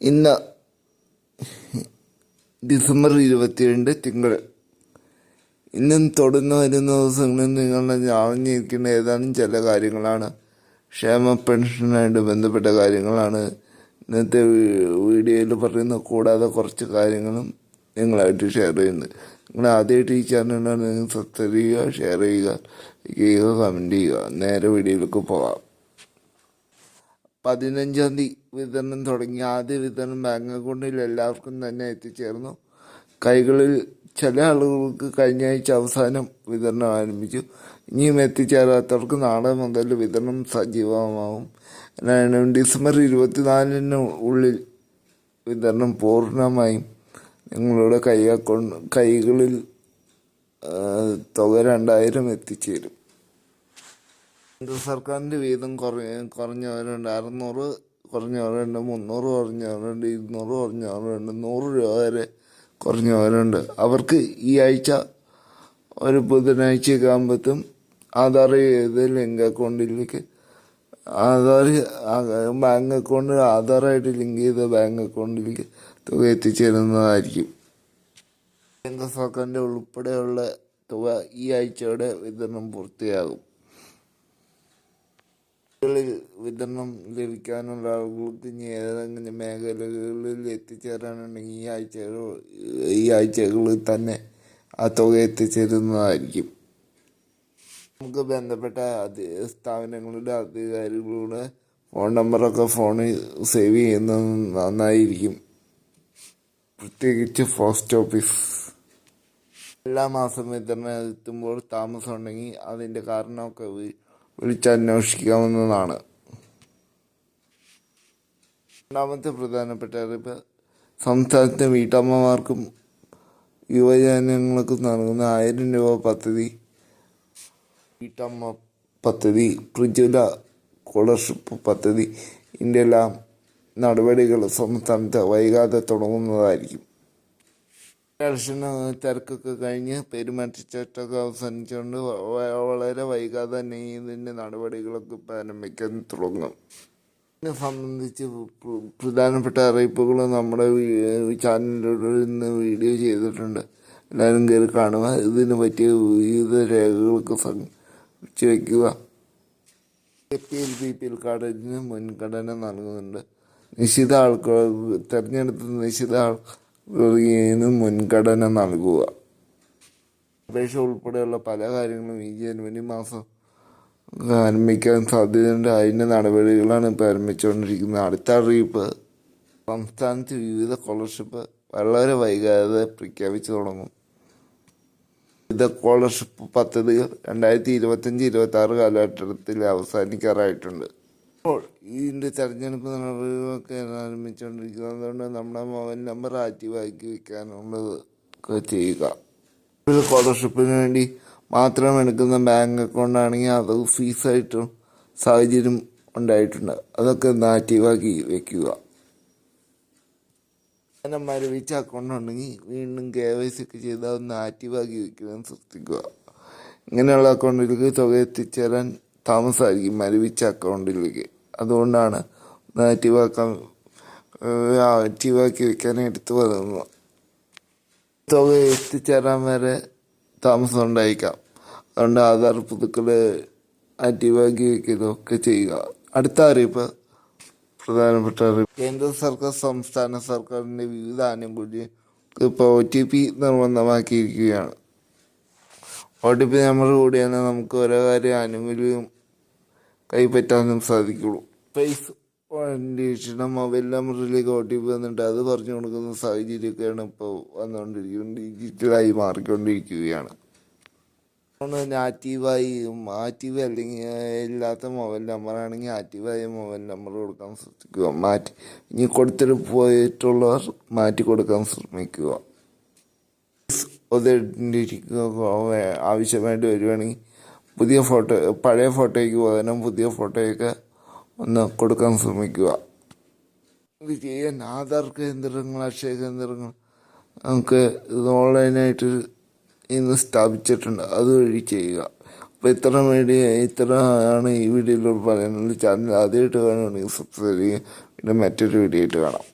ഇന്ന് ഡിസംബർ ഇരുപത്തിരണ്ട് തിങ്കൾ. ഇന്നും തുടർന്ന് വരുന്ന ദിവസങ്ങളിൽ നിങ്ങൾ അറിഞ്ഞിരിക്കേണ്ട ഏതാനും ചില കാര്യങ്ങളാണ്. ക്ഷേമ പെൻഷനായിട്ട് ബന്ധപ്പെട്ട കാര്യങ്ങളാണ്. ഇന്നത്തെ വീഡിയോയിൽ പറയുന്ന കൂടാതെ കുറച്ച് കാര്യങ്ങളും നിങ്ങളായിട്ട് ഷെയർ ചെയ്യുന്നത് നിങ്ങൾ ആദ്യമായിട്ട് ഈ ചാനലാണ് നിങ്ങൾ സബ്സ്ക്രൈബ് ചെയ്യുക ഷെയർ ചെയ്യുക ലൈക്ക് ചെയ്യുക കമന്റ് ചെയ്യുക. നേരെ വീഡിയോയിലേക്ക് പോകാം പതിനഞ്ചാം തീയതി വിതരണം തുടങ്ങി. ആദ്യ വിതരണം ബാങ്ക് അക്കൗണ്ടിൽ എല്ലാവർക്കും തന്നെ എത്തിച്ചേർന്നു. കൈകളിൽ ചില ആളുകൾക്ക് കഴിഞ്ഞ ആഴ്ച അവസാനം വിതരണം ആരംഭിച്ചു. ഇനിയും എത്തിച്ചേരാത്തവർക്ക് നാളെ മുതൽ വിതരണം സജീവമാവും. ഡിസംബർ ഇരുപത്തിനാലിന് ഉള്ളിൽ വിതരണം പൂർണമായും. നിങ്ങളുടെ കൈ അക്കൗണ്ട് കൈകളിൽ തുക രണ്ടായിരം എത്തിച്ചേരും. കേന്ദ്ര സർക്കാരിന്റെ വീതം കുറഞ്ഞ കുറഞ്ഞവരുണ്ട്. അറുന്നൂറ് കുറഞ്ഞവരുണ്ട് മുന്നൂറ് കുറഞ്ഞവരുണ്ട് ഇരുന്നൂറ് കുറഞ്ഞവരുണ്ട് നൂറ് രൂപ വരെ കുറഞ്ഞവരുണ്ട്. അവർക്ക് ഈ ആഴ്ച ഒരു ബുധനാഴ്ചയൊക്കെ ആകുമ്പോഴത്തും ആധാർ ചെയ്ത് ലിങ്ക് അക്കൗണ്ടിലേക്ക് ആധാർ ബാങ്ക് അക്കൗണ്ട് ആധാറായിട്ട് ലിങ്ക് ചെയ്ത ബാങ്ക് അക്കൗണ്ടിലേക്ക് തുക എത്തിച്ചേരുന്നതായിരിക്കും. കേന്ദ്ര സർക്കാരിന്റെ ഉൾപ്പെടെയുള്ള തുക ഈ ആഴ്ചയുടെ വിതരണം പൂർത്തിയാകും. കളിൽ വിതരണം ലഭിക്കാനുള്ള ആളുകൾക്ക് ഏതെങ്കിലും മേഖലകളിൽ എത്തിച്ചേരാനുണ്ടെങ്കിൽ ഈ ആഴ്ചകൾ ഈ ആഴ്ചകളിൽ തന്നെ ആ തുക എത്തിച്ചേരുന്നതായിരിക്കും. നമുക്ക് ബന്ധപ്പെട്ട സ്ഥാപനങ്ങളുടെ അധികാരികളുടെ ഫോൺ നമ്പറൊക്കെ ഫോണിൽ സേവ് ചെയ്യുന്നത് നന്നായിരിക്കും. പ്രത്യേകിച്ച് പോസ്റ്റ് ഓഫീസ്. എല്ലാ മാസം വിതരണം എത്തുമ്പോൾ താമസം ഉണ്ടെങ്കിൽ അതിന്റെ കാരണമൊക്കെ വിളിച്ചന്വേഷിക്കാവുന്നതാണ്. രണ്ടാമത്തെ പ്രധാനപ്പെട്ട അറിയിപ്പ് സംസ്ഥാനത്തെ വീട്ടമ്മമാർക്കും യുവജനങ്ങൾക്കും നൽകുന്ന ആയിരം രൂപ പദ്ധതി വീട്ടമ്മ പദ്ധതി പ്രിജുല സ്കോളർഷിപ്പ് പദ്ധതി ഇതിന്റെ എല്ലാം നടപടികൾ സംസ്ഥാനത്ത് വൈകാതെ തുടങ്ങുന്നതായിരിക്കും. ഇലക്ഷൻ തിരക്കൊക്കെ കഴിഞ്ഞ് പെരുമാറ്റച്ചട്ടമൊക്കെ അവസാനിച്ചുകൊണ്ട് വളരെ വൈകാതെ തന്നെ ഇതിന്റെ നടപടികളൊക്കെ ആരംഭിക്കാൻ തുടങ്ങും. ഇതിനെ സംബന്ധിച്ച് പ്ര- പ്രധാനപ്പെട്ട അറിയിപ്പുകൾ നമ്മുടെ ചാനലിലൂടെ ഇന്ന് വീഡിയോ ചെയ്തിട്ടുണ്ട്. എല്ലാവരും കയറി കാണുക. ഇതിന് പറ്റിയ വിവിധ രേഖകളൊക്കെ സംഘടിച്ച് വയ്ക്കുക A P L B P L കാർഡിന് മുൻഗണന നൽകുന്നുണ്ട്. നിശ്ചിത ആൾക്കാർ തിരഞ്ഞെടുത്ത നിശ്ചിത ആൾക്കാർക്ക് മുൻഗണന നൽകുക. അപേക്ഷ ഉൾപ്പെടെയുള്ള പല കാര്യങ്ങളും ഈ ജനുവരി മാസം ആരംഭിക്കാൻ സാധ്യതയുണ്ട്. അതിന്റെ നടപടികളാണ് ഇപ്പോൾ ആരംഭിച്ചുകൊണ്ടിരിക്കുന്നത്. അടുത്ത അറിയിപ്പ് സംസ്ഥാനത്ത് വിവിധ സ്കോളർഷിപ്പ് വളരെ വൈകാതെ പ്രഖ്യാപിച്ചു തുടങ്ങും. വിവിധ സ്കോളർഷിപ്പ് പദ്ധതികൾ രണ്ടായിരത്തി ഇരുപത്തഞ്ച് ഇരുപത്തി ആറ് കാലഘട്ടത്തിൽ അവസാനിക്കാറായിട്ടുണ്ട്. അപ്പോൾ ഇതിന്റെ തെരഞ്ഞെടുപ്പ് നടപടികളൊക്കെ ആരംഭിച്ചുകൊണ്ടിരിക്കുന്നത് അതുകൊണ്ട് നമ്മുടെ മൊബൈൽ നമ്പർ ആക്റ്റീവാക്കി വെക്കാനുള്ളത് ഒക്കെ ചെയ്യുക. ഒരു സ്കോളർഷിപ്പിന് വേണ്ടി മാത്രം എടുക്കുന്ന ബാങ്ക് അക്കൗണ്ട് ആണെങ്കിൽ അത് ഫീസായിട്ടും സാഹചര്യം ഉണ്ടായിട്ടുണ്ട്. അതൊക്കെ ഒന്ന് ആക്റ്റീവാക്കി വെക്കുക. അങ്ങനെ മരവിച്ച അക്കൗണ്ട് ഉണ്ടെങ്കിൽ വീണ്ടും കെ വൈ സി ഒക്കെ ചെയ്ത് അതൊന്ന് ആക്റ്റീവാക്കി വയ്ക്കുവാൻ ശ്രദ്ധിക്കുക. ഇങ്ങനെയുള്ള അക്കൗണ്ടിലേക്ക് തുക എത്തിച്ചേരാൻ താമസമായിരിക്കും മരവിച്ച അക്കൗണ്ടിലേക്ക്. അതുകൊണ്ടാണ് ആക്റ്റീവാക്കാൻ ആക്റ്റീവാക്കി വെക്കാൻ എടുത്തു പറയുന്നത്. തുക എത്തിച്ചേരാൻ വരെ താമസം ഉണ്ടായിരിക്കാം അതുകൊണ്ട് ആധാർ പുതുക്കൾ ആക്റ്റീവാക്കി വെക്കുന്നതൊക്കെ ചെയ്യുക. അടുത്ത അറിയിപ്പ്. പ്രധാനപ്പെട്ട അറിയിപ്പ്. കേന്ദ്ര സർക്കാർ സംസ്ഥാന സർക്കാരിന്റെ വിവിധ ആനുകൂല്യം ഇപ്പോൾ ഒ ടി പി നിർബന്ധമാക്കിയിരിക്കുകയാണ്. ഒ ടി പി നമ്പർ കൂടിയാണ് നമുക്ക് ഓരോ കാര്യം ആനുകൂല്യം കൈപ്പറ്റാനും സാധിക്കുള്ളൂ. പേസ് അന്വേഷണം അവെല്ലാം മുറിയിലേക്ക് ഓട്ടി വന്നിട്ട് അത് പറഞ്ഞു കൊടുക്കുന്ന സാഹചര്യമൊക്കെയാണ് ഇപ്പോൾ വന്നുകൊണ്ടിരിക്കുന്നത്. ഡിജിറ്റലായി മാറിക്കൊണ്ടിരിക്കുകയാണ്. ആക്റ്റീവായി ആക്റ്റീവ് അല്ലെങ്കിൽ ഇല്ലാത്ത മൊബൈൽ നമ്പറാണെങ്കിൽ ആക്റ്റീവായ മൊബൈൽ നമ്പർ കൊടുക്കാൻ ശ്രദ്ധിക്കുക. മാറ്റി ഇനി കൊടുത്തിട്ട് പോയിട്ടുള്ളവർ മാറ്റി കൊടുക്കാൻ ശ്രമിക്കുക. ഒതിരിക്കുക ആവശ്യമായിട്ട് വരുവാണെങ്കിൽ പുതിയ ഫോട്ടോ പഴയ ഫോട്ടോയ്ക്ക് പകരം പുതിയ ഫോട്ടോയൊക്കെ ഒന്ന് കൊടുക്കാൻ ശ്രമിക്കുക. ഇത് ചെയ്യാൻ ആധാർ കേന്ദ്രങ്ങൾ അക്ഷയ കേന്ദ്രങ്ങൾ നമുക്ക് ഇത് ഓൺലൈനായിട്ട് ഇന്ന് സ്ഥാപിച്ചിട്ടുണ്ട്. അതുവഴി ചെയ്യുക. അപ്പോൾ ഇത്ര വീഡിയോ ഇത്ര ആണ് ഈ വീഡിയോയിലൂടെ പറയുന്നത്. ചാനൽ ആദ്യമായിട്ട് കാണുകയാണെങ്കിൽ സബ്സ്ക്രൈബ് ചെയ്യുക. പിന്നെ മറ്റൊരു വീഡിയോ ആയിട്ട് കാണാം.